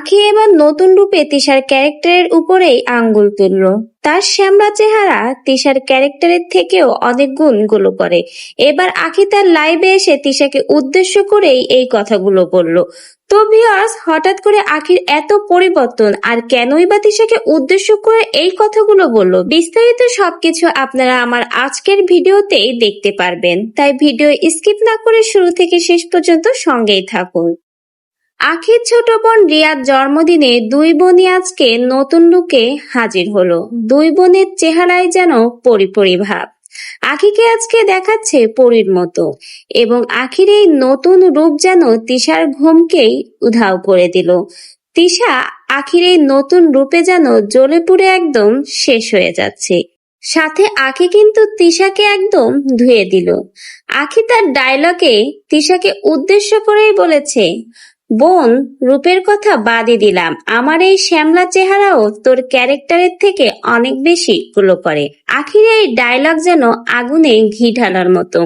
আখি এবার নতুন রূপে তিশার ক্যারেক্টারের উপরেই আঙ্গুল তুলল। তার শ্যামলা চেহারা তিশার ক্যারেক্টারের থেকেও অনেক গুণগুলো করে। এবার আখি তার লাইভে এসে তিশাকে উদ্দেশ্য করেই এই কথাগুলো বলল। তো ভিউয়ার্স হঠাৎ করে আখির এত পরিবর্তন আর কেনই বা তিশাকে উদ্দেশ্য করে এই কথাগুলো বলল, বিস্তারিত সবকিছু আপনারা আমার আজকের ভিডিওতেই দেখতে পারবেন। তাই ভিডিও স্কিপ না করে শুরু থেকে শেষ পর্যন্ত সঙ্গেই থাকুন। আখির ছোট বোন রিয়ার জন্মদিনে দুই বোনই আজকে নতুন লুকে হাজির হলো। দুই বোনের চেহারায় যেন পরিপরি ভাব। আখিকে আজকে দেখাচ্ছে পরীর মতো এবং আখির এই নতুন রূপ যেন তিশার ঘুমকেই উধাও করে দিল। তিশা আখির এই নতুন রূপে যেন জ্বলে পুড়ে একদম শেষ হয়ে যাচ্ছে। সাথে আখি কিন্তু তিশাকে একদম ধুয়ে দিল। আখি তার ডায়লগে তিশাকে উদ্দেশ্য করেই বলেছে বোন, রূপের কথা বাদই দিলাম। আমার এই শ্যামলা চেহারাও তোর ক্যারেক্টারের থেকে অনেক বেশি গুলো করে। আখির এই ডায়লগ যেন আগুনে ঘি ঢালার মতো।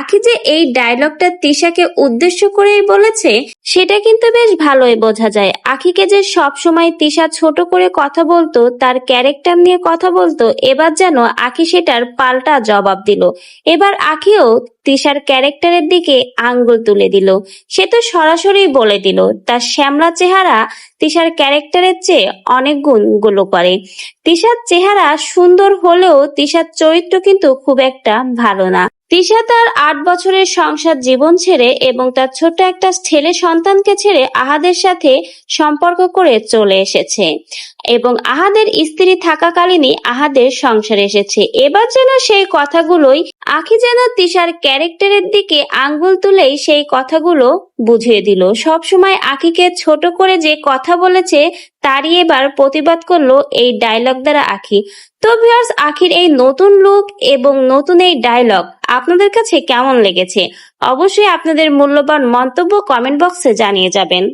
আখি যে এই ডায়লগটা তিশাকে উদ্দেশ্য করেই বলেছে, সেটা কিন্তু বেশ ভালোই বোঝা যায়। আখিকে যে সব সময় তিশা ছোট করে কথা বলতো, তার ক্যারেক্টার নিয়ে কথা বলতো, এবার যেন আখি সেটার পাল্টা জবাব দিল। এবার আখিও তিশার ক্যারেক্টারের দিকে আঙ্গুল তুলে দিল। সে তো সরাসরি বলে দিল। তার শ্যামলা চেহারা তিশার ক্যারেক্টারের চেয়ে অনেক গুণগুলো করে। তিশার চেহারা সুন্দর হলেও তিশার চরিত্র কিন্তু খুব একটা ভালো না। তিশা তার আট বছরের সংসার জীবন ছেড়ে এবং তার ছোট একটা ছেলে সন্তানকে ছেড়ে আহাদের সাথে সম্পর্ক করে চলে এসেছে। এবং আহাদের স্ত্রী থাকাকালীনই আহাদের সংসারে এসেছে। এবার যেন সেই কথাগুলোই, আখি যেন তিশার ক্যারেক্টারের দিকে আঙ্গুল তুলেই সেই কথাগুলো বুঝিয়ে দিল। সবসময় আখিকে ছোট করে যে কথা বলেছে তারই এবার প্রতিবাদ করল এই ডায়লগ দ্বারা আখি। তো ভিউয়ার্স আখির এই নতুন লুক এবং নতুন এই ডায়লগ আপনাদের কাছে কেমন লেগেছে? অবশ্যই আপনাদের মূল্যবান মন্তব্য কমেন্ট বক্সে জানিয়ে যাবেন।